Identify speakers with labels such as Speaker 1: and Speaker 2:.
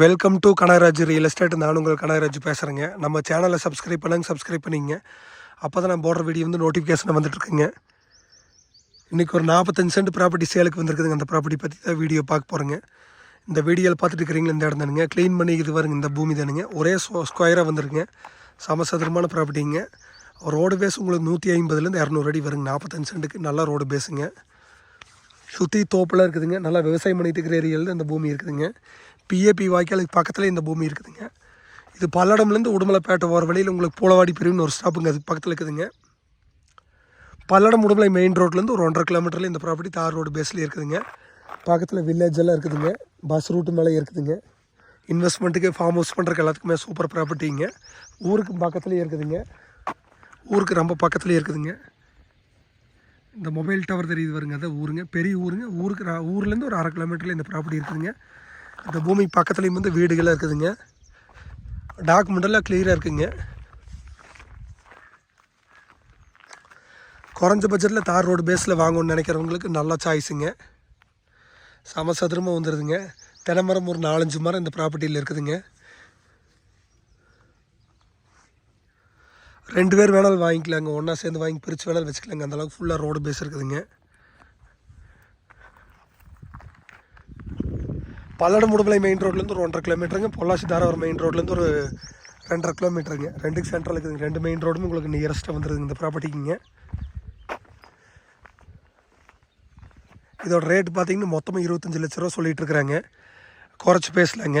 Speaker 1: Welcome to Kanagaraj real estate நான் உங்கள் கனகராஜ் பேசுகிறேங்க நம்ம சேனலை சப்ஸ்கிரைப் பண்ணுங்க சப்ஸ்கிரைப் பண்ணிங்க. அப்போ தான் நான் போடுற வீடியோ வந்து நோட்டிஃபிகேஷன் வந்துட்டுருக்குங்க இன்றைக்கி ஒரு நாற்பத்தஞ்சு சென்ட் ப்ராப்பர்ட்டி சேலுக்கு வந்திருக்குதுங்க. அந்த ப்ராப்பர்ட்டி பற்றி தான் வீடியோ பார்க்க போகிறேங்க இந்த வீடியோவில் பார்த்துட்டு இருக்கிறீங்களா இந்த இடம் தானுங்க. க்ளீன் பண்ணி இது வருங்க இந்த பூமி தானுங்க. ஒரே ஸ்கொயராக வந்துருங்க சமசதுரமான ப்ராப்பர்ட்டிங்க ரோடு பேஸ் உங்களுக்கு நூற்றி ஐம்பதுலேருந்து இரநூறு அடி வருங்க. நாற்பத்தஞ்சு சென்ட்டுக்கு நல்லா ரோடு பேஸுங்க சுற்றி தோப்பெல்லாம் இருக்குதுங்க. நல்லா விவசாயம் பண்ணிட்டு இருக்கிற ஏரியாவில் இந்த பூமி இருக்குதுங்க. பிஏபி வாய்க்காலுக்கு பக்கத்தில் இந்த பூமி இருக்குதுங்க. இது பல்லடம்லேருந்து உடுமலைப்பேட்டை போகிற வழியில் உங்களுக்கு பூலவாடி பிரிவுன்னு ஒரு ஸ்டாப்புங்க அது பக்கத்தில் இருக்குதுங்க. பல்லடம் உடுமலை மெயின் ரோட்லேருந்து ஒரு ஒன்றரை கிலோமீட்டரில் இந்த ப்ராப்பர்ட்டி தார் ரோடு பேஸ்லேயே இருக்குதுங்க. பக்கத்தில் வில்லேஜ் எல்லாம் இருக்குதுங்க. பஸ் ரூட்டு மேலே இருக்குதுங்க. இன்வெஸ்ட்மெண்ட்டுக்கு ஃபார்ம் ஹவுஸ் பண்ணுறக்கு எல்லாத்துக்குமே சூப்பர் ப்ராப்பர்ட்டிங்க ஊருக்கு பக்கத்துலேயே இருக்குதுங்க. ஊருக்கு ரொம்ப பக்கத்துலேயே இருக்குதுங்க. இந்த மொபைல் டவர் தெரியுது வருங்க அதை ஊருங்க. பெரிய ஊருங்க. ஊருக்கு ஊர்லேருந்து ஒரு அரை கிலோமீட்டரில் இந்த ப்ராப்பர்ட்டி இருக்குதுங்க. இந்த பூமி பக்கத்துலேயும் வந்து வீடுகளாக இருக்குதுங்க. டாக்குமெண்டெல்லாம் கிளியராக இருக்குங்க. குறைஞ்ச பட்ஜெட்டில் தார் ரோடு பேஸில் வாங்கணும்னு நினைக்கிறவங்களுக்கு நல்ல சாய்ஸுங்க சமசதுரமாக வந்துடுதுங்க தென்னைமரம் ஒரு நாலஞ்சு மரம் இந்த ப்ராப்பர்ட்டியில் இருக்குதுங்க. ரெண்டு பேர் வேணாலும் வாங்கிக்கலாங்க. ஒன்றா சேர்ந்து வாங்கி பிரித்து வேணாலும் வச்சுக்கலாங்க. அந்த அளவுக்கு ஃபுல்லாக ரோடு பேஸ் இருக்குதுங்க. பல்லடம் முடுமலை மெயின் ரோட்லேருந்து ஒரு ஒன்றரை கிலோமீட்டருங்க பொள்ளாச்சி தாராவரம் மெயின் ரோட்லேருந்து ஒரு ரெண்டரை கிலோமீட்டருங்க ரெண்டுக்கு சென்ட்ரல் இருக்குதுங்க. ரெண்டு மெயின் ரோடும் உங்களுக்கு நியரஸ்ட்டாக வந்துருதுங்க. இந்த ப்ராப்பர்ட்டிக்குங்க இதோட ரேட் பார்த்தீங்கன்னா மொத்தமாக இருபத்தஞ்சி லட்ச ரூபா சொல்லிகிட்டு இருக்கிறாங்க. குறைச்சி பேசலாங்க.